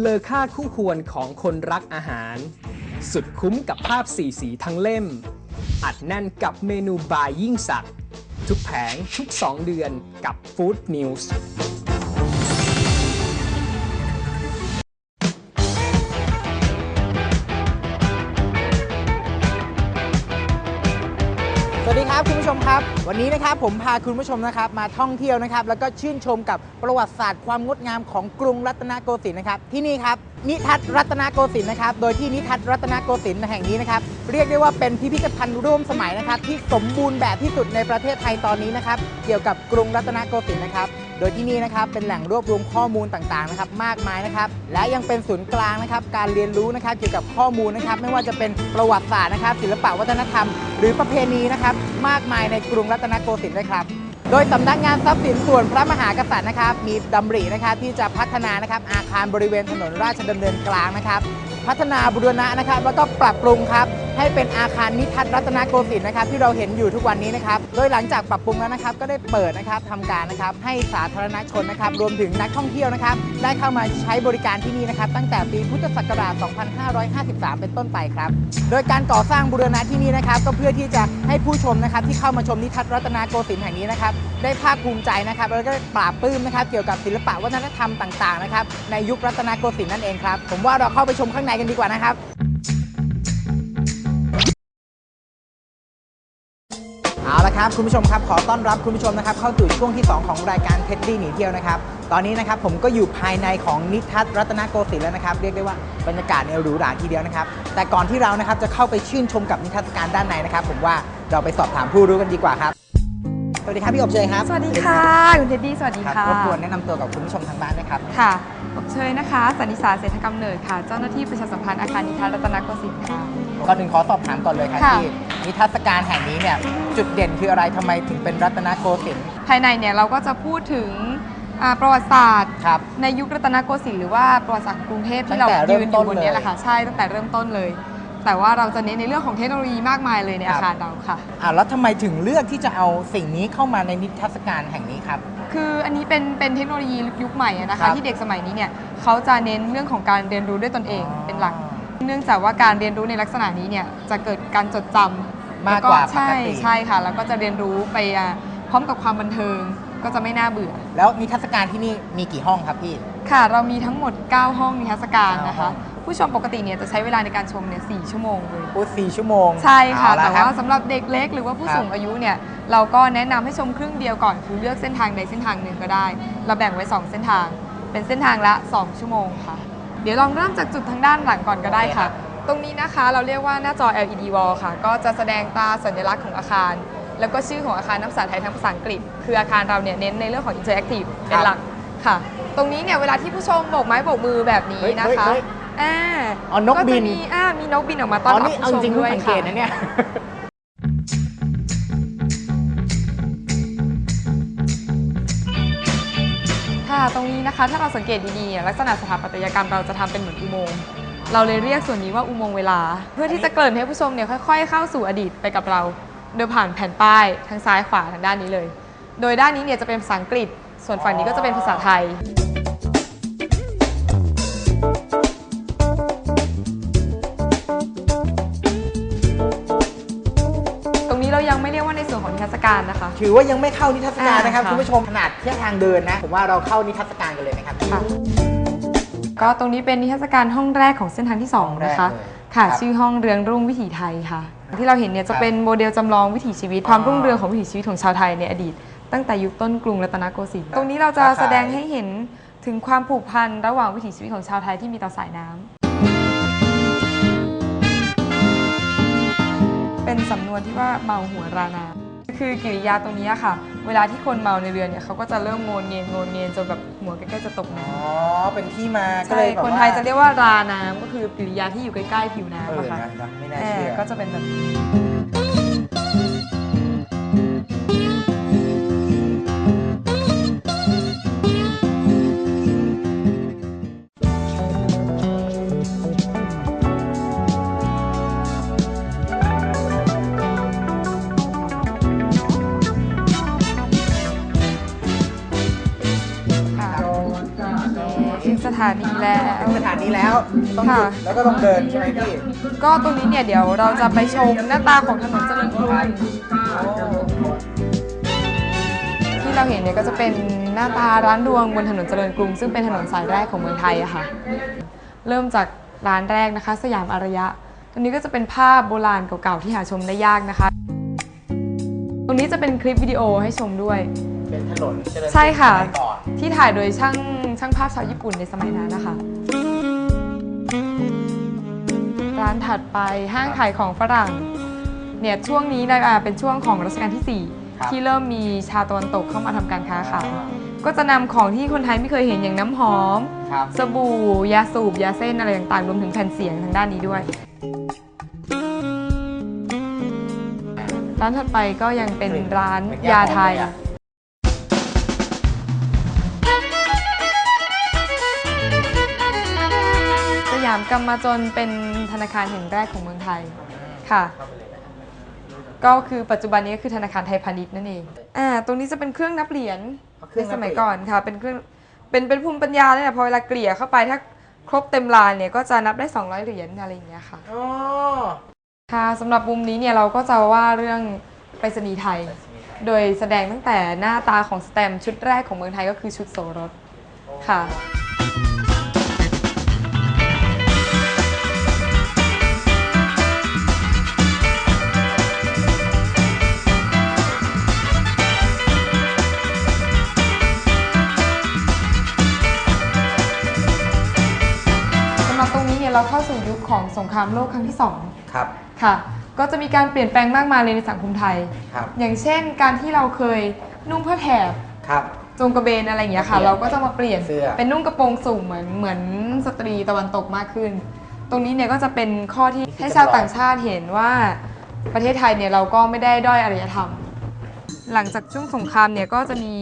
เลอค่าคู่ควรของคนรักอาหาร สุดคุ้มกับภาพสีสีทั้งเล่ม อัดแน่นกับเมนูบายยิ่งสักดิ์ทุกแผงทุก 2 เดือนกับ Food News ครับคุณผู้ชมครับ วันนี้นะครับผมพาคุณผู้ชมนะครับมาท่องเที่ยวนะครับ แล้วก็ชื่นชมกับประวัติศาสตร์ความงดงามของกรุงรัตนโกสินทร์นะครับ ที่นี่ครับนิทัศน์รัตนโกสินทร์นะครับ โดยที่นิทัศน์รัตนโกสินทร์แห่งนี้นะครับเรียกได้ว่าเป็นพิพิธภัณฑ์ร่วมสมัยนะครับ ที่สมบูรณ์แบบที่สุดในประเทศไทยตอนนี้นะครับ เกี่ยวกับกรุงรัตนโกสินทร์นะครับโดยที่นี่นะครับเป็นแหล่งรวบรวมข้อมูลต่างๆนะครับมากมายนะครับและยังเป็นศูนย์กลางนะครับการเรียนรู้นะครับเกี่ยวกับข้อมูลนะครับไม่ว่าจะเป็นประวัติศาสตร์นะครับศิลปะวัฒนธรรม หรือประเพณีนะครับ มากมายในกรุงรัตนโกสินทร์ด้วยครับ โดยสำนักงานทรัพย์สินส่วนพระมหากษัตริย์นะครับ มีดำรินะครับที่จะพัฒนานะครับอาคารบริเวณถนนราชดำเนินกลางนะครับ พัฒนาบูรณะนะครับแล้วก็ปรับปรุงครับให้เป็นอาคารนิทัศน์รัตนโกสินทร์นะครับที่เราเห็นอยู่ทุกวันนี้นะครับโดยหลังจากปรับปรุงแล้วนะครับ ก็ได้เปิดนะครับทำการนะครับให้สาธารณชนนะครับรวมถึงนักท่องเที่ยวนะครับ ได้เข้ามาใช้บริการที่นี่นะครับ ตั้งแต่ปีพุทธศักราช 2553 เป็นต้นไปครับ โดยการก่อสร้างบูรณะที่นี่นะครับ ก็เพื่อที่จะให้ผู้ชมนะครับที่เข้ามาชมนิทัศน์รัตนโกสินทร์แห่งนี้นะครับได้ภาคภูมิใจนะครับแล้วก็ปราบปลื้มนะครับ เกี่ยวกับศิลปะวัฒนธรรมต่างๆนะครับในยุครัตนโกสินทร์นั่นเองครับผมว่าเราเข้าไปชมข้างในกันดีกว่านะครับ ครับคุณผู้ชมครับขอต้อนรับคุณผู้ชมนะครับเข้าสู่ช่วงที่ 2 ของรายการเท็ดดี้หนีเที่ยวนะครับตอนนี้นะครับผมก็อยู่ภายในของนิทัศน์รัตนโกสินทร์แล้วนะครับ เรียกได้ว่าบรรยากาศเนี่ยหรูหราทีเดียวนะครับ แต่ก่อนที่เรานะครับจะเข้าไปชื่นชมกับนิทรรศการด้านในนะครับ ผมว่าเราไปสอบถามผู้รู้กันดีกว่าครับสวัสดีครับพี่อบเชยครับสวัสดีค่ะคุณเท็ดดี้สวัสดีครับค่ะรบกวนแนะนำตัวกับคุณผู้ชมทางบ้านนะครับค่ะอบเชยนะคะสันนิสาเศรษฐกำเนิดค่ะ เจ้าหน้าที่ประชาสัมพันธ์อาคารนิทรรศรัตนโกสินทร์ค่ะก่อนอื่นขอสอบถามก่อนเลยครับค่ะที่ นิทรรศการแห่งนี้เนี่ยจุดเด่นคืออะไรทำไมถึงเป็นรัตนโกสินทร์ ภายในเนี่ยเราก็จะพูดถึงอ่าประวัติศาสตร์ ครับ ในยุครัตนโกสินทร์หรือว่าประวัติศาสตร์ของกรุงเทพที่เราตั้งแต่เริ่ยืมนอต้นยู่บนเนี้เลยแหละค่ะใช่ตั้งแต่เริ่มต้นเลย แต่ว่าเราจะเน้นในเรื่องของเทคโนโลยีมากมายเลยในครัอาบคารเราค่ะ อ่าแล้วทำไมถึงเลือกที่จะเอาสิ่งนี้เข้ามาในนิทรรศการแห่งนี้ครับ คืออันนี้เป็นเป็นเทคโนโลยียุคใหม่อะนะครัคะ บที่เด็กสมัยนี้เนี่ยเขาจะเน้นเรื่องของการเรียนรู้ด้วยตนเองอ๋อเป็นหลัก เนื่องจากว่าการเรียนรู้ในลักษณะนี้เนี่ยจะเกิดการจดจำมากกว่าแล้วใช่ปกติ ใช่ค่ะ แล้วก็จะเรียนรู้ไปอะพร้อมกับความบันเทิงก็จะไม่น่าเบื่อ แล้วนิทรรศการที่นี่มีกี่ห้องครับพี่ ค่ะ เรามีทั้งหมด 9 ห้องนิทรรศการนะเก้าห้อคะงผู้ชมปกติเนี่ยจะใช้เวลาในการชมเนี่ยสชั่วโมงเลยพูดสี่ชั่วโมงใช่ค่ะ เอลแต่ครับว่าสำหรับเด็กเล็ก หรือว่าผู้ครับ สูงอายุเนี่ยเราก็แนะนำให้ชมครึ่งเดียวก่อนคือเลือกเส้นทางใดเส้นทางหนึ่งก็ได้ เราแบ่งไว้ 2 เส้นทาง เป็นเส้นทางละ 2 ชั่วโมงค่ะ เดี๋ยวลองเริ่มจากจุดทางด้านหลังก่อนก็ได้ค่ะ ตรงนี้นะคะเราเรียกว่าหน้าจอ LED wall ค่ะ ก็จะแสดงตราสัญลักษณ์ของอาคาร แล้วก็ชื่อของอาคารนักภาษาไทยทั้งภาษาอังกฤษ คืออาคารเราเนี่ยเน้นในเรื่องของ interactive เป็นหลักค่ะ ตรงนี้เนี่ยเวลาที่ผู้ชมโบกไม้โบกมือแบบนี้เฮ้ยนะเฮ้ยคะเฮ้ยอ่าอ๋อนกบินจะมีอ่ามีนกบินออกมาต้อ๋อนอรับนี่ผู้เอาชจมริงๆเพิ่ด้งวยสังเกค่ะ ตนะเนี่ยค่ะตรงนี้นะคะถ้าเราสังเกตดีดีลักษณะสถาปัตยกรรมเราจะทำเป็นเหมือนอุโมงค์เราเลยเรียกส่วนนี้ว่าอุโมงค์เวลา เพื่อที่จะเกริ่นให้ผู้ชมเนี่ยค่อย ๆ เข้าสู่อดีตไปกับเรา โดยผ่านแผ่นป้ายทางซ้ายขวาทางด้านนี้เลย โดยด้านนี้เนี่ยจะเป็นภาษาอังกฤษ ส่วนฝั่งนี้ก็จะเป็นภาษาไทย การนะคะ ถือว่ายังไม่เข้านิทรรศการอ่านะครับค่ะ คุณผู้ชมขนาดแค่ทางเดินนะ ผมว่าเราเข้านิทรรศการกันเลยไหมครับพี่ค่ะก็ตรงนี้เป็นนิทรรศการห้องแรกของเส้นทางที่2นะคะ ห้องแรกเลยค่ะ ครับชื่อห้องเรืองรุ่งวิถีไทยค่ะ ที่เราเห็นเนี่ยคจะรับเป็นโมเดลจำลองวิถีชีวิต ความรุ่งเรืองของวิถีชีวิตของชาวไทยในอดีต ตั้งแต่ยุคต้นกรุงรัตนโกสินทร์ตรงนี้เราจะแสดงให้เห็นถึงความผูกพันระหว่างวิถีชีวิตของชาวไทยที่มีต่อสายน้ำเป็นสำนวนที่ว่าเมาหัวรานา คือกิริยาตรงนี้ค่ะ เวลาที่คนเมาในเรือเนี่ยเขาก็จะเริ่มโงนเงียนโงนเงียนจนแบบหัวใกล้ๆจะตกน้ำอ๋อ เป็นที่มาก็ใช่เลยแบบคนว่าไทยจะเรียกว่าราน้ำก็คือกิริยาที่อยู่ใกล้ๆผิวเอน้ำออะค่ะนะนะไม่น่าเอเชื่ออก็จะเป็นแบบนี้ ถึงสถานีแล้ว ถึงสถานีแล้วต้องหยุดค่ะ แล้วก็ต้องเดินใช่ไหมพี่ก็ตรงนี้เนี่ยเดี๋ยวเราจะไปชมหน้าตาของถนนเจริญกรุงที่เราเห็นเนี่ยก็จะเป็นหน้าตาร้านดวงบนถนนเจริญกรุง ซึ่งเป็นถนนสายแรกของเมืองไทยอะค่ะ เริ่มจากร้านแรกนะคะ สยามอารยะตรงนี้ก็จะเป็นภาพโบราณเก่าๆที่หาชมได้ยากนะคะ ตรงนี้จะเป็นคลิปวิดีโอให้ชมด้วย เป็นถนนเจริญใช่ค่ะ สมัยก่อนที่ถ่ายโดยช่าง ช่างภาพชาวญี่ปุ่นในสมัยนั้นนะคะ ร้านถัดไปห้างขายของฝรั่งเนี่ยช่วงนี้นะอ่าเป็นช่วงของรัชกาลที่ครับ4ที่เริ่มมีชาวตะวันตกเข้ามาทำการค้าขายก็จะนำของที่คนไทยไม่เคยเห็นอย่างน้ำหอมครับสบู่ ยาสูบ ยาเส้นอะไรต่างๆ รวมถึงแผ่นเสียงทางด้านนี้ด้วย ร้านถัดไปก็ยังเป็นร้านยาไทยามกำมาจนเป็นธนาคารแห่งแรกของเมืองไทยค่ะ ก็คือปัจจุบันนี้ก็คือธนาคารไทยพาณิชย์นั่นเองอ่าตรงนี้จะเป็นเครื่องนับเหรียญเครื่ในองนับเหรียญสมัยก่อนค่ะ เป็นเครื่องเป็นเป็นภูมิปัญญาเนี่ยแหละพอเวลาเกลี่ยเข้าไปถ้าครบเต็มลายเนี่ยก็จะนับได้ 200 เหรียญอะไรอย่างเงี้ยค่ะอ๋อค่ะสำหรับมุมนี้เนี่ยเราก็จะว่าเรื่องไปรษณีย์ไทย โดยแสดงตั้งแต่หน้าตาของสแตมป์ชุดแรกของเมืองไทยก็คือชุดโสรสค่ะ เนี่ยเราเข้าสู่ยุคของสงครามโลกครั้งที่สองครับ ค่ะ ก็จะมีการเปลี่ยนแปลงมากมายเลยในสังคมไทย ครับ อย่างเช่นการที่เราเคยนุ่งผ้าแถบครับ จงกระเบนอะไรอย่างเงี้ยค่ะเปลี่ยนเราก็จะมาเปลี่ยนเสื้อ เป็นนุ่งกระโปรงสูงเหมือนเหมือนสตรีตะวันตกมากขึ้น ตรงนี้เนี่ยก็จะเป็นข้อที่ให้ชาวต่างชาติเห็นว่าประเทศไทยเนี่ยเราก็ไม่ได้ด้อยอารยธรรม หลังจากช่วงสงครามเนี่ยก็จะมี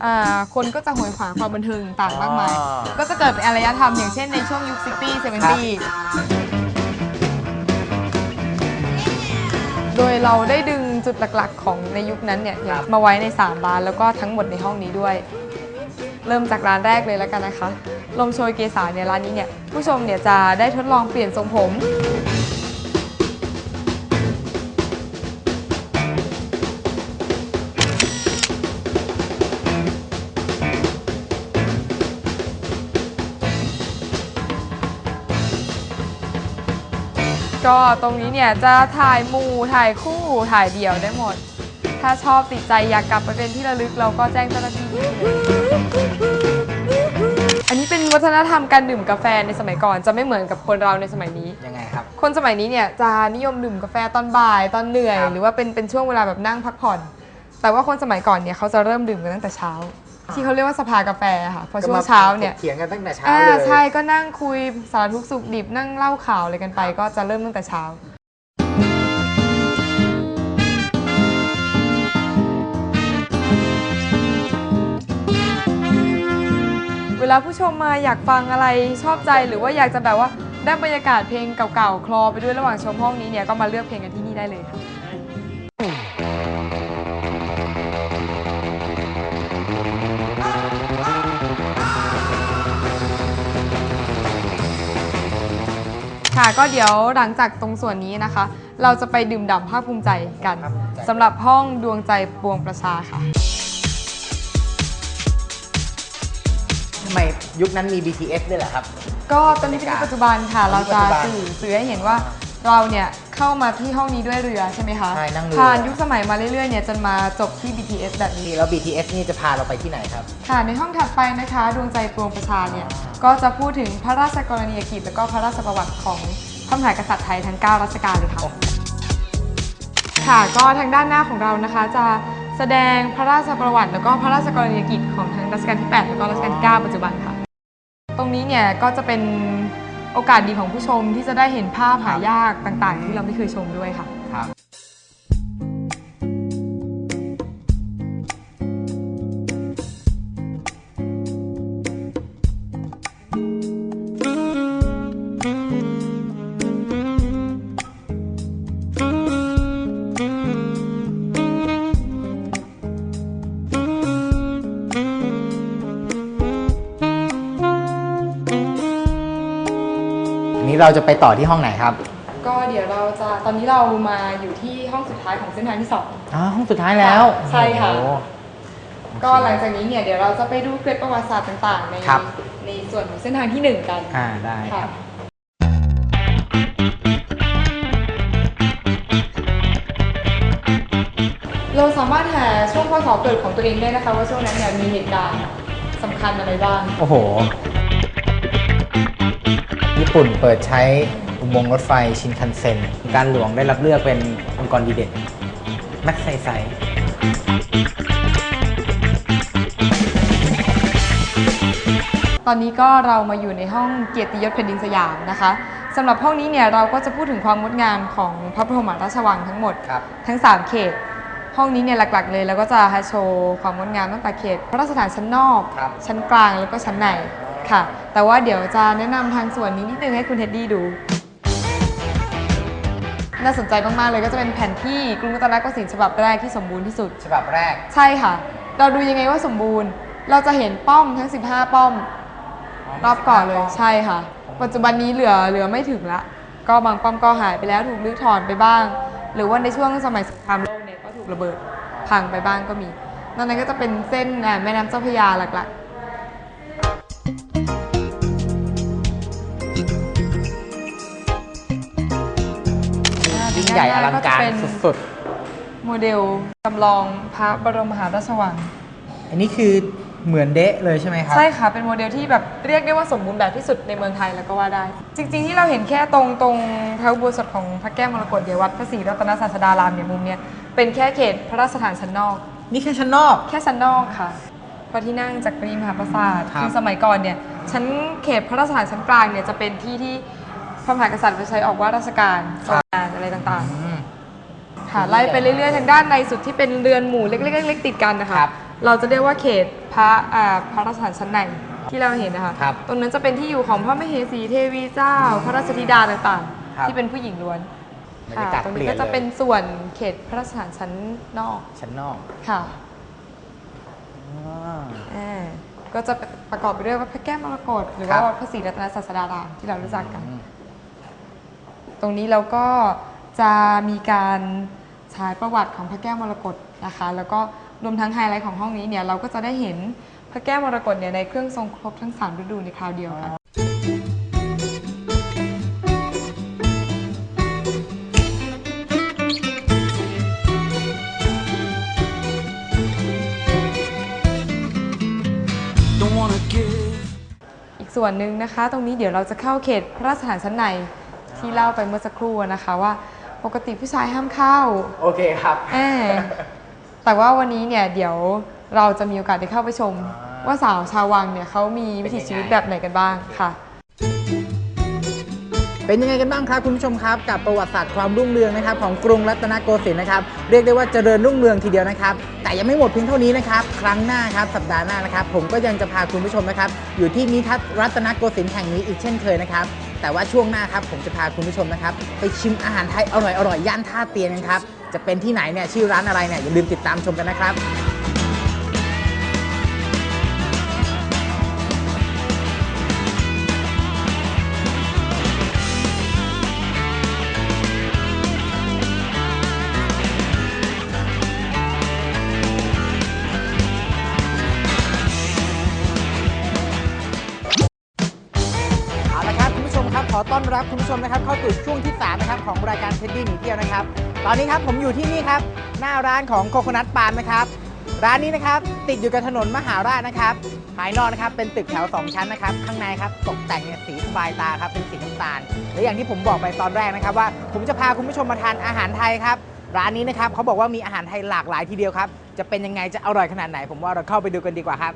เอ่อคนก็จะหวยหาความบันเทิงต่างมากมายอ๋อก็จะเกิดเป็นอารยธรรมอย่างเช่นในช่วงยุค60 70โดยเราได้ดึงจุดหลักๆ ของในยุคนั้นเนี่ยครับมาไว้ใน 3 ร้านแล้วก็ทั้งหมดในห้องนี้ด้วย เริ่มจากร้านแรกเลยแล้วกันนะคะ ลมโชยเกษาเนี่ยร้านนี้เนี่ยผู้ชมเนี่ยจะได้ทดลองเปลี่ยนทรงผม ก็ตรงนี้เนี่ยจะถ่ายหมู่ถ่ายคู่ถ่ายเดี่ยวได้หมด ถ้าชอบติดใจอยากกลับไปเป็นที่ระลึกเราก็แจ้งเจ้าหน้าที่ได้เลยอันนี้เป็นวัฒนธรรมการดื่มกาแฟในสมัยก่อนจะไม่เหมือนกับคนเราในสมัยนี้ ยังไงครับ คนสมัยนี้เนี่ยจะนิยมดื่มกาแฟตอนบ่ายตอนเหนื่อยครับหรือว่าเป็นเป็นช่วงเวลาแบบนั่งพักผ่อน แต่ว่าคนสมัยก่อนเนี่ยเขาจะเริ่มดื่มกันตั้งแต่เช้า ที่เขาเรียกว่าสภากาแฟค่ะพอช่วงเช้าเนี่ยเถียงกันตั้งแต่เช้าอ่าเลยใช่ก็นั่งคุยสารทุกข์สุขดิบนั่งเล่าข่าวอะไรกันไป ก็จะเริ่มตั้งแต่เช้าเวลาผู้ชมมาอยากฟังอะไรชอบใจหรือว่าอยากจะแบบว่าได้บรรยากาศเพลงเก่าๆ คลอไปด้วยระหว่างชมห้องนี้เนี่ยก็มาเลือกเพลงกันที่นี่ได้เลยค่ะ ค่ะ ก็เดี๋ยวหลังจากตรงส่วนนี้นะคะ เราจะไปดื่มด่ำภาคภูมิใจกันภาคภูมิใจสำหรับห้องดวงใจปวงประชาค่ะทำไมยุคนั้นมี BTS ด้วยเหรอครับ ก็ตอนนี้เป็นปัจจุบันค่ะ เราจะปัจจุบันสื่อสื่อให้เห็นว่าเราเนี่ย เข้ามาที่ห้องนี้ด้วยเรือใช่ไหมคะใช่นั่งเรือ ผ่านยุคสมัยมาเรื่อยๆเนี่ยจนมาจบที่ BTS แบบนี้ นี่แล้ว BTS นี่จะพาเราไปที่ไหนครับ ค่ะในห้องถัดไปนะคะดวงใจปวงประชาเนี่ยก็จะพูดถึงพระราชกรณียกิจและก็พระราชประวัติของพระมหากษัตริย์ไทยทั้ง 9 รัชกาลเลยค่ะ ค่ะก็ทางด้านหน้าของเรานะคะ จะแสดงพระราชประวัติ แล้วก็พระราชกรณียกิจของทั้งรัชกาลที่ 8 แล้วก็รัชกาลที่ 9 ปัจจุบันค่ะ ตรงนี้เนี่ยก็จะเป็น โอกาสดีของผู้ชมที่จะได้เห็นภาพหายากต่างๆ ที่เราไม่เคยชมด้วยค่ะ ครับ เราจะไปต่อที่ห้องไหนครับก็เดี๋ยวเราจะตอนนี้เรามาอยู่ที่ห้องสุดท้ายของเส้นทางที่สอง อ๋อห้องสุดท้ายแล้วใช่ค่ะ โอ้โห ก็หลังจากนี้เนี่ยเดี๋ยวเราจะไปดูเกร็ดประวัติศาสตร์ต่างๆ ในครับ ในส่วนของเส้นทางที่หนึ่งกัน อ่าได้คค่ะรับ เราสามารถหาช่วงพศเกิดของตัวเองได้นะคะ ว่าช่วงนั้นเนี่ยมีเหตุการณ์สำคัญอะไรบ้าง โอ้โหญี่ ปุ่นเปิดใช้อุโมงค์รถไฟชินคันเซ็น การหลวงได้รับเลือกเป็นองค์กรดีเด่นแม็กไซไซตอนนี้ก็เรามาอยู่ในห้องเกียรติยศแผ่นดินสยามนะคะสำหรับห้องนี้เนี่ยเราก็จะพูดถึงความงดงามของพระบรมราชวังทั้งหมดครับทั้ง 3 เขต ห้องนี้เนี่ยหลักๆ เลยเราก็จะให้โชว์ความงดงามตั้งแต่เขต พระราชฐานชั้นนอกครับชั้นกลางแล้วก็ชั้นใน ค่ะ แต่ว่าเดี๋ยวจะแนะนำทางส่วนนี้นิดนึงให้คุณเท็ดดี้ดู น่าสนใจมาก ๆ เลยก็จะเป็นแผนที่กรุงรัตนโกสินทร์ฉบับแรกที่สมบูรณ์ที่สุด ฉบับแรก ใช่ค่ะ เราดูยังไงว่าสมบูรณ์ เราจะเห็นป้อมทั้ง 15 ป้อม รอบเก่อนเลยใช่ค่ะ ปัจจุบันนี้เหลือเหลือไม่ถึงละ ก็บางป้อมก็หายไปแล้วถูกรื้อถอนไปบ้าง หรือว่าในช่วงสมัยสงครามโลกเนี่ยก็ถูกระเบิดพังไปบ้างก็มีนอกนั้นก็จะเป็นเส้นอ่าแม่น้ำเจ้าพระยาหลักๆ ยิ่งใหญ่อลังการสุดโมเดลจำลองพระบรมมหาราชวังๆอันนี้คือเหมือนเดะเลยใช่ไหมครับ ใช่ค่ะ เป็นโมเดลที่แบบเรียกได้ว่าสมบูรณ์แบบที่สุดในเมืองไทยแล้วก็ว่าได้ จริง ๆ ที่เราเห็นแค่ตรงตรงพระอุโบสถของพระแก้วมรกตเดี๋ยววัดพระศรีรัตนศาสดารามเนี่ยมุมเนี้ยเป็นแค่เขตพระราชฐานชั้นนอก นี่แค่ชั้นนอก แค่ชั้นนอกค่ะพระที่นั่งจักรีมหาปราสาทครับคือสมัยก่อนเนี่ยชั้นเขตพระราชฐานชั้นกลางเนี่ยจะเป็นที่ที่พระมหากษัตริย์ไปใช้ออกว่าราชการทรงงาน อะไรต่างอืม ๆ ค่ะไล่ไปเรื่อยๆ ทางด้านในสุดที่เป็นเรือนหมู่เล็กๆเล็กๆติดกันนะคะครับเราจะเรียกว่าเขตพระอ่าพระราชฐานชั้นในที่เราเห็นนะคะ ครับตรงนั้นจะเป็นที่อยู่ของพระมเหสีเทวีเจ้า พระราชธิดาต่างครับๆที่เป็นผู้หญิงล้วนบรรยากาศตรงเปลี่นี้ยนก็จะเลย เป็นส่วนเขตพระราชฐานชั้นนอกชั้นนอกค่ะ อ่า อ่าก็จะประกอบไปด้วยวัดพระแก้วมรกตหรือครัว่าบวัดพระศรีรัตนศาสดารามที่เรารู้จักกัน อืม ตรงนี้เราก็ จะมีการฉายประวัติของพระแก้วมรกตนะคะ แล้วก็รวมทั้งไฮไลท์ของห้องนี้เนี่ยเราก็จะได้เห็นพระแก้วมรกตเนี่ยในเครื่องทรงครบทั้ง 3 ฤดูในคราวเดียวกัน Don't wanna give อีกส่วนหนึ่งนะคะ ตรงนี้เดี๋ยวเราจะเข้าเขตพระราชฐานชั้นในที่เล่าไปเมื่อสักครู่นะคะว่า ปกติผู้ชายห้ามเข้าโอเคครับแอบแต่ว่าวันนี้เนี่ยเดี๋ยวเราจะมีโอกาสได้เข้าไปชมอ่าว่าสาวชาววังเนี่ยเขามีวิถีชีวิตแบบไหนกันบ้างค่ะ เป็นยังไงกันบ้างครับคุณผู้ชมครับ กับประวัติศาสตร์ความรุ่งเรืองนะครับของกรุงรัตนโกสินทร์นะครับเรียกได้ว่าเจริญรุ่งเรืองทีเดียวนะครับ แต่ยังไม่หมดเพียงเท่านี้นะครับครั้งหน้าครับสัปดาห์หน้านะครับ ผมก็ยังจะพาคุณผู้ชมนะครับ อยู่ที่นิทัศน์รัตนโกสินทร์แห่งนี้อีกเช่นเคยนะครับ แต่ว่าช่วงหน้าครับผมจะพาคุณผู้ชมนะครับไปชิมอาหารไทยอร่อยๆย่านท่าเตียนกันครับจะเป็นที่ไหนเนี่ยชื่อร้านอะไรเนี่ยอย่าลืมติดตามชมกันนะครับ รับคุณผู้ชมนะครับเข้าสู่ช่วงที่3นะครับของรายการเท็ดดี้หนีเที่ยวนะครับ ตอนนี้ครับผมอยู่ที่นี่ครับหน้าร้านของโคโคนัทปาล์มนะครับ ร้านนี้นะครับติดอยู่กับถนนมหาราชนะครับภายนอกนะครับเป็นตึกแถว 2 ชั้นนะครับ ข้างในครับตกแต่งเนี่ยสีสบายตาครับเป็นสีน้ำตาลและอย่างที่ผมบอกไปตอนแรกนะครับว่าผมจะพาคุณผู้ชมมาทานอาหารไทยครับร้านนี้นะครับเขาบอกว่ามีอาหารไทยหลากหลายทีเดียวครับจะเป็นยังไงจะอร่อยขนาดไหน ผมว่าเราเข้าไปดูกันดีกว่าครับ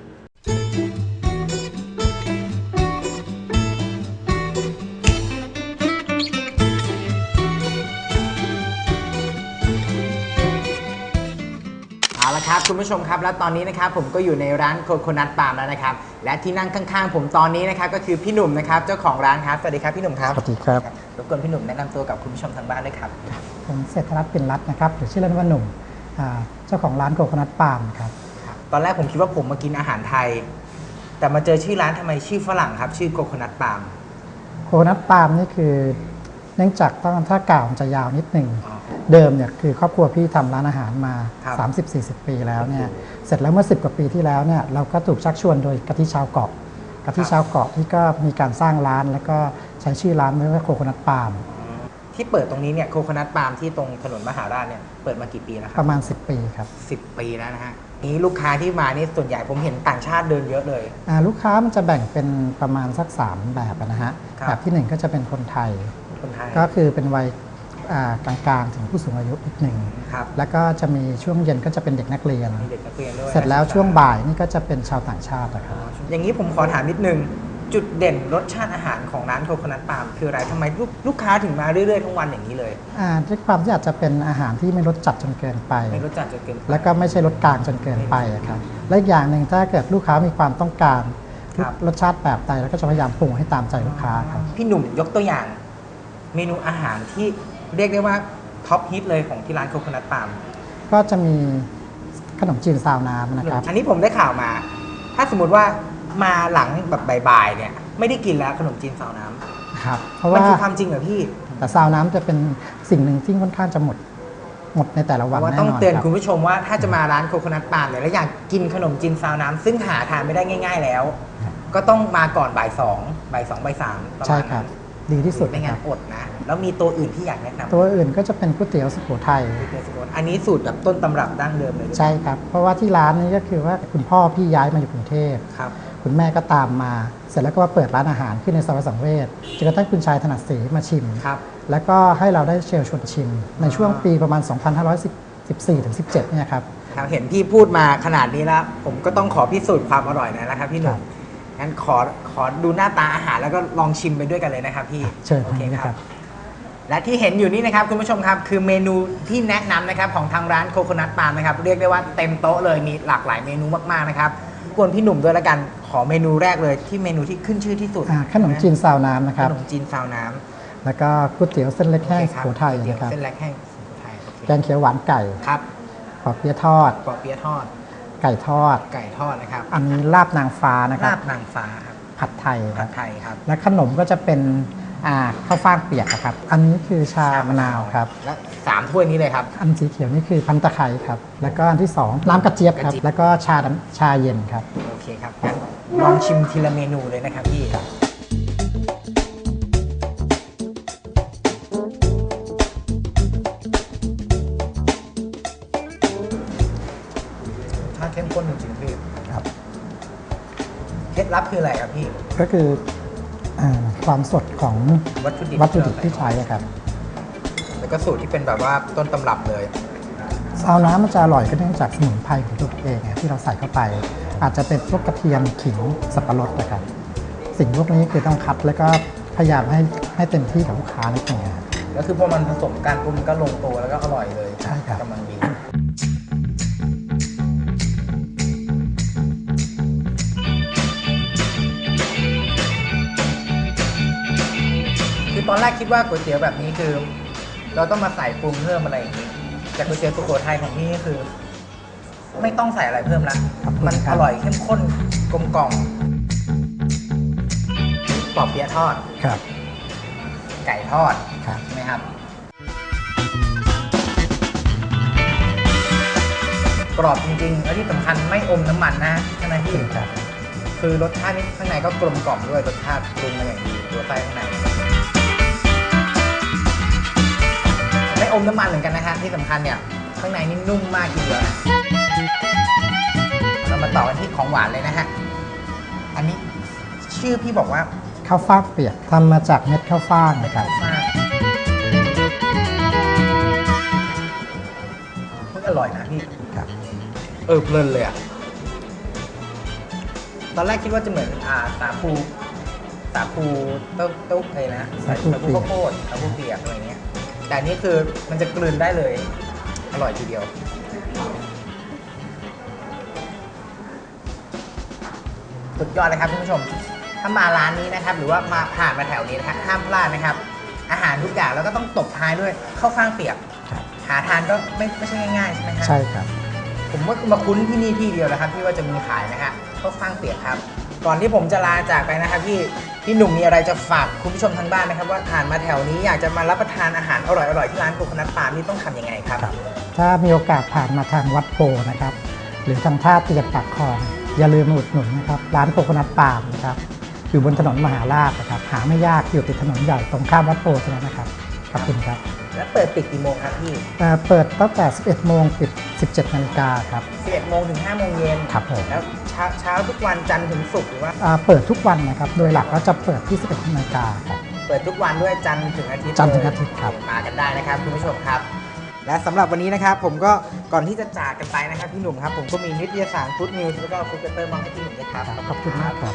ครับคุณผู้ชมครับ และตอนนี้นะครับผมก็อยู่ในร้านโคโคนัทปาล์มแล้วนะครับ และที่นั่งข้างๆ ผมตอนนี้นะครับก็คือพี่หนุ่มนะครับเจ้าของร้านครับสวัสดีครับพี่หนุ่มครับสวัสดีครับรบกวนพี่หนุ่มแนะนำตัวกับคุณผู้ชมทางบ้านด้วยครับผมเศรษฐรัตน์ปิ่นรัตน์นะครับหรือชื่อเล่นว่าหนุ่มอ่าเจ้าของร้านโกโกนัทปาล์มครับตอนแรกผมคิดว่าผมมากินอาหารไทย แต่มาเจอชื่อร้านทำไมชื่อฝรั่งครับ ชื่อโคโคนัทปาล์มโคนัทปาล์มนี่คือ เนื่องจากต้องถ้ากล่าวมันจะยาวนิดหนึ่งอ๋อ เดิมเนี่ยคือครอบครัวพี่ทำร้านอาหารมาครับ30-40 ปีแล้วเนี่ยเสร็จแล้วเมื่อ 10 กว่าปีที่แล้วเนี่ยเราก็ถูกชักชวนโดยกะทิชาวเกาะกะทิชาวเกาะที่ก็มีการสร้างร้าน แล้วก็ใช้ชื่อร้านไว้ว่าโคนัทปาล์มที่เปิดตรงนี้เนี่ยโคคนัทปาล์มที่ตรงถนนมหาราชเนี่ยเปิดมากี่ปีแล้วคปรับระมาณ 10 ปีครับสิบปีแล้วนะฮะนี้ลูกค้าที่มานี่ส่วนใหญ่ผมเห็นต่างชาติเดินเยอะเลยอ่าลูกค้ามันจะแบ่งเป็นประมาณสัก 3 แบบนะฮะครับแบบทีหนึ่1 ก็จะเป็นคนไทยคนไทย ก็คือเป็นวัยอ่า กลางๆ ถึงผู้สูงอายุอีกหนึ่ง ครับแล้วก็จะมีช่วงเย็นก็จะเป็นเด็กนักเรียน มีเด็กนักเรียนด้วยเสร็จแล้วช่วงบ่ายนี่ก็จะเป็นชาวต่างชาตินะครับอย่างนี้ผมขอถามนิดนึง จุดเด่นรสชาติอาหารของร้านโคคนัทปาล์มคืออะไรทำไมลูกลูกค้าถึงมาเรื่อยๆทั้งวันอย่างนี้เลย อ่าด้วยความที่อาจจะเป็นอาหารที่ไม่รสจัดจนเกินไป ไม่รสจัดจนเกินไป แล้วก็ไม่ใช่รสกลางจนเกินไปอะครับ และอีกอย่างหนึ่งถ้าเกิดลูกค้ามีความต้องการครับ รสชาติแบบใดแล้วก็จะพยายามปรุงให้ตามใจลูกค้าครับ พี่หนุ่มยกตัวอย่าง เมนูอาหารที่ เรียกได้ว่าท็อปฮิตเลยของที่ร้านโคคนัทปาล์มก็จะมีขนมจีนซาวน้ำนะครับ อันนี้ผมได้ข่าวมา ถ้าสมมติว่ามาหลังแบบบ่ายๆเนี่ย ไม่ได้กินแล้วขนมจีนซาวน้ำครับ เพราะมันว่าคือความจริงเหรอพี่ แต่ซาวน้ำจะเป็นสิ่งหนึ่งที่ค่อนข้างจะหมดหมดในแต่ละเพวันราะว่าแน่ต้องนอนเตือนครับคุณผู้ชมว่าถ้าจะมาร้านโคคนัทปาล์มเนี่ยแล้วอยากกินขนมจีนซาวน้ำซึ่งหาทานไม่ได้ง่าย ๆ แล้ว ก็ต้องมาก่อนบ่ายสองบ่ายสองบ่ายสามประใช่มาณครันั้บน ดีที่สุดไม่นะคงั้รันบอดนะ แล้วมีตัวอื่นที่อยากแนะนำตัวอื่นก็จะเป็นก๋วยเตี๋ยวสุโขทัยเดี๋ยวสมมติอันนี้สูตรแบบต้นตำรับดั้งเดิมเลยหรือเปล่าใช่ครับ เพราะว่าที่ร้านนี้ก็คือว่าคุณพ่อพี่ย้ายมาอยู่กรุงเทพครับคุณแม่ก็ตามมา เสร็จแล้วก็มาเปิดร้านอาหารขึ้นในซอยสังเวชจนกระทั่งคุณชายถนัดศรีมาชิมครับแล้วก็ให้เราได้เชิญชวนชิม ในช่วงปีประมาณ 2514ถึง17เนี่ยครับครับเห็นพี่พูดมาขนาดนี้แล้ว ผมก็ต้องขอพิสูจน์ความอร่อยหน่อยนะครับพี่หนุ่ม งั้นขอขอดูหน้าตาอาหารแล้วก็ลองชิมไปด้วยกันเลยนะครับพี่เชิญโอทางเคนี้นะคครัรับบและที่เห็นอยู่นี่นะครับคุณผู้ชมครับ คือเมนูที่แนะนำนะครับของทางร้านโคโคนัทปาล์มนะครับ เรียกได้ว่าเต็มโต๊ะเลยมีหลากหลายเมนูมากๆนะครับกวนพี่หนุ่มด้วยละกันขอเมนูแรกเลยที่เมนูที่ขึ้นชื่อที่สุดอ่าขนมจีนซาวน้ำนะคขรับนมจีนซาวน้ำแล้วก็ก๋วยเตี๋ยวเส้นเล็กโอแห้งเคสุโขทัยเดี๋ยวนะครับเส้นเล็กแห้งสุโขทัยโอเคแกงเขียวหวานไก่ครับปอเปี๊ยะทอดปอเปี๊ยะทอด ไก่ทอด ไก่ทอดนะครับอันนี้ลาบนางฟ้านะครัลาบบนางฟ้าครับผัดไทยคผัรัดบไทยครับ และขนมก็จะเป็นอ่าข้าวฟ่างเปียกอะครับ อันนี้คือชามะนาวครับ และสามถ้วยนี้เลยครับ อันสีเขียวนี่คือพันตะไคร้ครับ แล้วก็อันที่สองน้ำกระเจี๊ยบครับกระเจี๊ยบแล้วก็ชาดำชาเย็นครับ โอเคครับงั้นลองชิมทีละเมนูเลยนะครับพี่ คล็ดลับคืออะไรครับพี่ ก็คืออ่าความสดของวัตถุดิบวัตถุดิบที่ใช้อะครับแล้วก็สูตรที่เป็นแบบว่าต้นตำรับเลย ซาวน้ำมันจะอร่อยก็เนื่องจากสมุนไพรของตัวเองอะที่เราใส่เข้าไป อาจจะเป็นพวกกระเทียมขิงสับปะรดนะครับ สิ่งพวกนี้คือต้องคัดแล้วก็พยายามให้ให้เต็มที่กับลูกค้านิดหนึงอะแล้วคือพอมันผสมกันปุ๊บมันก็ลงตัวแล้วก็อร่อยเลยใช่ครับ กำลังดี อตอนแรกคิดว่าก๋วยเตี๋ยวแบบนี้คือ เราต้องมาใส่ปรุงเพิ่มอะไรอย่างนี้แต่ก๋วยเตี๋ยวสุโขทัยของพี่นี่คือ ไม่ต้องใส่อะไรเพิ่มละขอบคุณมันครัอบร่อยเข้มข้นกลมกล่อมปอบเปี๊ยะทอด ครับไก่ทอดครับ ใช่ไหมครับ กรอบจริงๆและที่สำคัญไม่อมน้ำมันนะใช่ไหมพี่จริงครับคือรสชาตินี่ข้างในก็กลมกล่อมด้วยรสชาติปรุงมาอย่างดีตัวไส้ข้างในไอมน้ำมันเหมือนกันนะฮะที่สำคัญเนี่ยข้างในนี่นุ่มมากทีเดียวนะเรามาต่อกันที่ของหวานเลยนะฮะอันนี้ชื่อพี่บอกว่าข้าวฟ่างเปียกทำมาจากเม็ดข้าวฟ่างนะครับมากเฮ้ยอร่อยนะพี่ครับเออเพลินเลยอะตอนแรกคิดว่าจะเหมือนอ่าสาคูสาคูเต้าเต้าอะไรนะสาคูเปียก ข้าวโพดสาคูเปียกอะไรเงี้ย แต่อันนี่คือมันจะกลืนได้เลย อร่อยทีเดียว สุดยอดเลยครับคุณผู้ชม ถ้ามาร้านนี้นะครับ หรือว่ามาผ่านมาแถวนี้นะฮะห้ามพลาดนะครับ อาหารทุกอย่างแล้วก็ต้องตบท้ายด้วยข้าวฟ่างเปียก ครับ หาทานก็ไม่ไม่ใช่ง่ายๆใช่ไหมฮะใช่ครับ ผมว่ามาคุ้นที่นี่ที่เดียวนะครับ ที่ว่าจะมีขายนะฮะข้าวฟ่างเปียกครับ ก่อนที่ผมจะลาจากไปนะครับพี่พี่หนุ่มมีอะไรจะฝากคุณผู้ชมทางบ้านไหมครับว่าผ่านมาแถวนี้อยากจะมารับประทานอาหารอร่อยๆที่ร้านโคคนัทฟาร์มนี่ต้องทำยังไงครับ ครับ ถ้ามีโอกาสผ่านมาทางวัดโพนะครับ หรือทางท่าเตียนปากคลอง อย่าลืมมาอุดหนุนนะครับ ร้านโคโคนัทปาล์มนะครับ อยู่บนถนนมหาราชนะครับ หาไม่ยากอยู่ติดถนนใหญ่ตรงข้ามวัดโพเท่านั้นนะครับ ขอบคุณครับ และเปิดปิดกี่โมงครับพี่เอ่อเปิดตั้งแต่ 11 โมงปิด 17 นาฬิกาครับ 11โมงถึง5โมงเย็นครับผมแล้วเช้าเช้าทุกวันจันทร์ถึงศุกร์หรือว่าอ่าเปิดทุกวันนะครับ โดยหลักก็จะเปิดที่ 11 นาฬิกาครับ เปิดทุกวันด้วยจันทร์ถึงอาทิตย์จันทร์ถึงเลอาทิตย์ครับ มากันได้นะครับคุณผู้ชมครับ และสำหรับวันนี้นะครับ ผมก็ก่อนที่จะจากกันไปนะครับพี่หนุ่มครับ ผมก็มีนิตยสารฟุตนิวส์แล้วก็ฟุตเตอร์มองให้พี่หนุ่มด้วยครับ ขอบคุณมากครับ